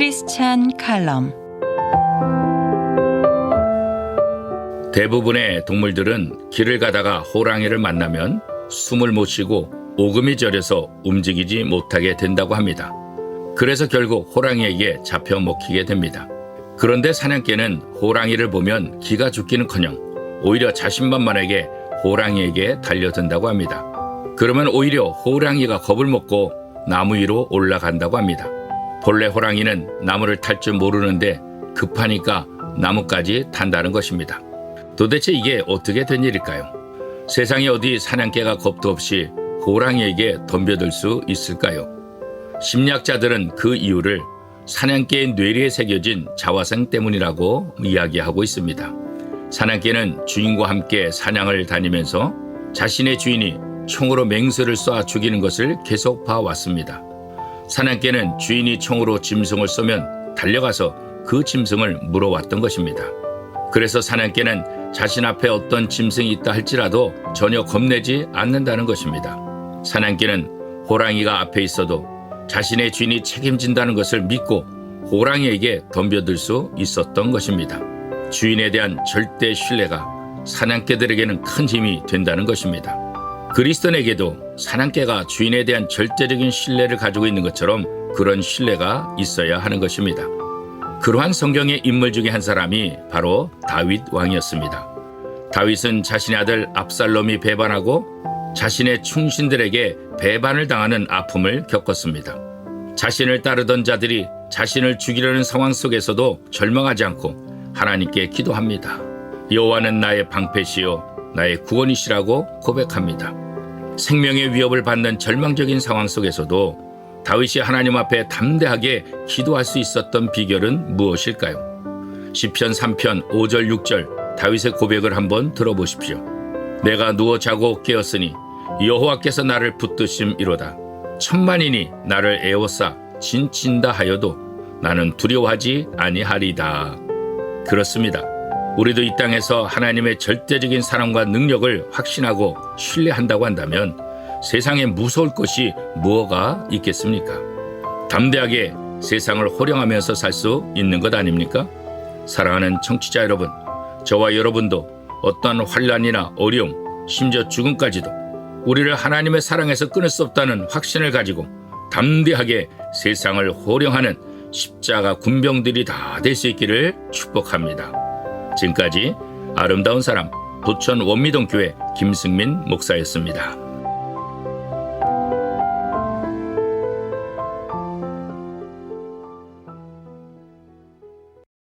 희망찬 칼럼 대부분의 동물들은 길을 가다가 호랑이를 만나면 숨을 못 쉬고 오금이 저려서 움직이지 못하게 된다고 합니다. 그래서 결국 호랑이에게 잡혀 먹히게 됩니다. 그런데 사냥개는 호랑이를 보면 기가 죽기는커녕 오히려 자신만만하게 호랑이에게 달려든다고 합니다. 그러면 오히려 호랑이가 겁을 먹고 나무 위로 올라간다고 합니다. 본래 호랑이는 나무를 탈 줄 모르는데 급하니까 나무까지 탄다는 것입니다. 도대체 이게 어떻게 된 일일까요? 세상에 어디 사냥개가 겁도 없이 호랑이에게 덤벼들 수 있을까요? 심리학자들은 그 이유를 사냥개의 뇌리에 새겨진 자화상 때문이라고 이야기하고 있습니다. 사냥개는 주인과 함께 사냥을 다니면서 자신의 주인이 총으로 맹수를 쏴 죽이는 것을 계속 봐왔습니다. 사냥개는 주인이 총으로 짐승을 쏘면 달려가서 그 짐승을 물어왔던 것입니다. 그래서 사냥개는 자신 앞에 어떤 짐승이 있다 할지라도 전혀 겁내지 않는다는 것입니다. 사냥개는 호랑이가 앞에 있어도 자신의 주인이 책임진다는 것을 믿고 호랑이에게 덤벼들 수 있었던 것입니다. 주인에 대한 절대 신뢰가 사냥개들에게는 큰 힘이 된다는 것입니다. 그리스도에게도 사냥개가 주인에 대한 절대적인 신뢰를 가지고 있는 것처럼 그런 신뢰가 있어야 하는 것입니다. 그러한 성경의 인물 중에 한 사람이 바로 다윗 왕이었습니다. 다윗은 자신의 아들 압살롬이 배반하고 자신의 충신들에게 배반을 당하는 아픔을 겪었습니다. 자신을 따르던 자들이 자신을 죽이려는 상황 속에서도 절망하지 않고 하나님께 기도합니다. 여호와는 나의 방패시요 나의 구원이시라고 고백합니다. 생명의 위협을 받는 절망적인 상황 속에서도 다윗이 하나님 앞에 담대하게 기도할 수 있었던 비결은 무엇일까요? 시편 3편 5절 6절 다윗의 고백을 한번 들어보십시오. 내가 누워 자고 깨었으니 여호와께서 나를 붙드심이로다. 천만인이 나를 애워싸 진친다 하여도 나는 두려워하지 아니하리다. 그렇습니다. 우리도 이 땅에서 하나님의 절대적인 사랑과 능력을 확신하고 신뢰한다고 한다면 세상에 무서울 것이 무엇가 있겠습니까? 담대하게 세상을 호령하면서 살 수 있는 것 아닙니까? 사랑하는 청취자 여러분, 저와 여러분도 어떠한 환란이나 어려움, 심지어 죽음까지도 우리를 하나님의 사랑에서 끊을 수 없다는 확신을 가지고 담대하게 세상을 호령하는 십자가 군병들이 다 될 수 있기를 축복합니다. 지금까지 아름다운 사람 부천 원미동 교회 김승민 목사였습니다.